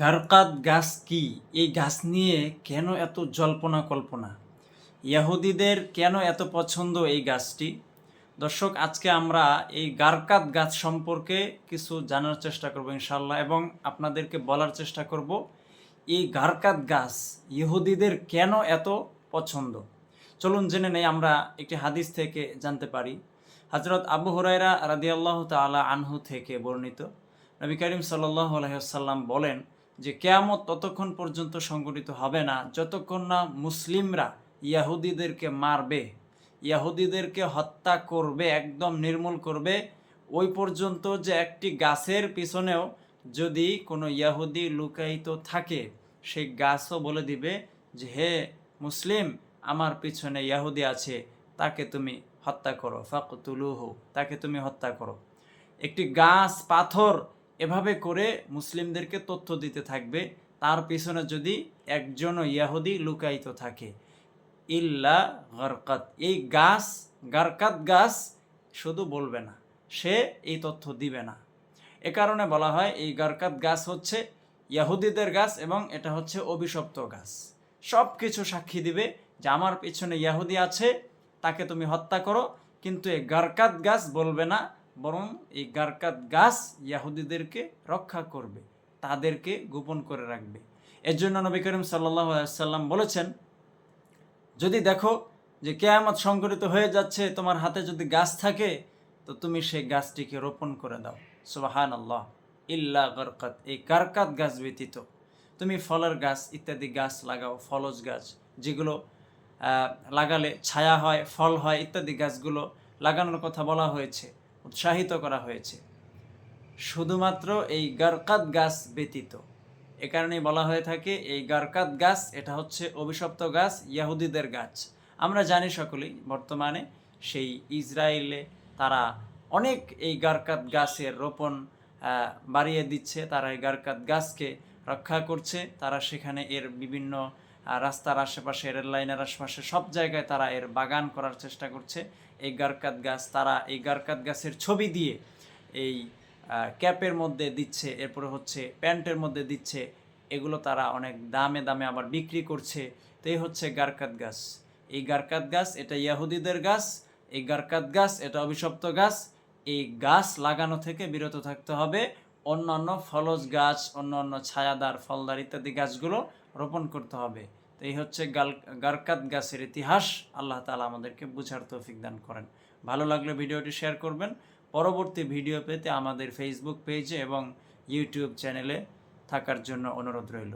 গারকাত গাছ কি? এই গাছ নিয়ে কেন এত জল্পনা কল্পনা? ইয়াহুদিদের কেন এত পছন্দ এই গাছটি? দর্শক, আজকে আমরা এই গারকাত গাছ সম্পর্কে কিছু জানার চেষ্টা করব ইনশাল্লাহ এবং আপনাদেরকে বলার চেষ্টা করব, এই গারকাত গাছ ইহুদিদের কেন এত পছন্দ? চলুন জেনে নেই, আমরা একটি হাদিস থেকে জানতে পারি। হজরত আবু হুরাইরা রাদিয়াল্লাহ তাআলা আনহু থেকে বর্ণিত। নবী করিম সাল্লাহ আলহিহাল্লাম বলেন যে কেয়ামত ততক্ষণ পর্যন্ত সংগঠিত হবে না, যতক্ষণ না মুসলিমরা ইয়াহুদিদেরকে মারবে, ইয়াহুদিদেরকে হত্যা করবে, একদম নির্মূল করবে, ওই পর্যন্ত যে একটি গাছের পিছনেও যদি কোনো ইয়াহুদি লুকায়িত থাকে, সেই গাছও বলে দিবে যে, হে মুসলিম, আমার পিছনে ইয়াহুদি আছে, তাকে তুমি হত্যা করো, ফাকতুলুহু, তাকে তুমি হত্যা করো। একটি গাছ, পাথর এভাবে করে মুসলিমদেরকে তথ্য দিতে থাকবে। তার পিছনে যদি একজনও ইয়াহুদি লুকায়িত থাকে। ইল্লা গরকাত। এই গাছ, গারকাত গাছ শুধু বলবে না, সে এই তথ্য দিবে না। এ কারণে বলা হয় এই গারকাত গাছ হচ্ছে ইয়াহুদিদের গাছ এবং এটা হচ্ছে অভিশপ্ত গাছ। সব কিছু সাক্ষী দিবে যে আমার পিছনে ইয়াহুদি আছে, তাকে তুমি হত্যা করো, কিন্তু এই গারকাত গাছ বলবে না বরং এই গারকাত গাছ ইয়াহুদিদেরকে রক্ষা করবে, তাদেরকে গোপন করে রাখবে। এর জন্য নবী করিম সাল্লাম বলেছেন, যদি দেখো যে কেয়ামত সংগঠিত হয়ে যাচ্ছে, তোমার হাতে যদি গাছ থাকে, তো তুমি সেই গাছটিকে রোপণ করে দাও। সুবাহান আল্লাহ ইল্লা গরকাত, এই কারকাত গাছ ব্যতীত। তুমি ফলের গাছ, ইত্যাদি গাছ লাগাও, ফলজ গাছ, যেগুলো লাগালে ছায়া হয়, ফল হয়, ইত্যাদি গাছগুলো লাগানোর কথা বলা হয়েছে। উৎসাহিত করা হয়েছে। শুধুমাত্র এই গারকাত গাছ ব্যতীত। এ কারণেই বলা হয়ে থাকে, এই গারকাত গাছ, এটা হচ্ছে অভিশপ্ত গাছ, ইয়াহুদিদের গাছ। আমরা জানি সকলেই, বর্তমানে সেই ইসরায়েলে তারা অনেক এই গারকাত গাছের রোপণ বাড়িয়ে দিচ্ছে। তারা এই গারকাত গাছকে রক্ষা করছে। তারা সেখানে এর বিভিন্ন রাস্তার আশেপাশে, রেল লাইনের আশেপাশে, সব জায়গায় তারা এর বাগান করার চেষ্টা করছে। এই গারকাত গাছ, তারা এই গারকাত গাছের ছবি দিয়ে এই ক্যাপের মধ্যে দিচ্ছে, এরপরে হচ্ছে প্যান্টের মধ্যে দিচ্ছে। এগুলো তারা অনেক দামে দামে আবার বিক্রি করছে। তো এই হচ্ছে গারকাত গাছ। এই গারকাত গাছ, এটা ইয়াহুদিদের গাছ। এই গারকাত গাছ, এটা অভিশপ্ত গাছ। এই গাছ লাগানো থেকে বিরত থাকতে হবে। অন্যান্য ফলজ গাছ, অন্যান্য ছায়াদার, ফলদার ইত্যাদি গাছগুলো রোপণ করতে হবে। তো এই হচ্ছে গাল, গারকাত গাছের ইতিহাস। আল্লাহ তালা আমাদেরকে বুঝার তৌফিক দান করেন। ভালো লাগলে ভিডিওটি শেয়ার করবেন। পরবর্তী ভিডিও পেতে আমাদের ফেসবুক পেজে এবং ইউটিউব চ্যানেলে থাকার জন্য অনুরোধ রইল।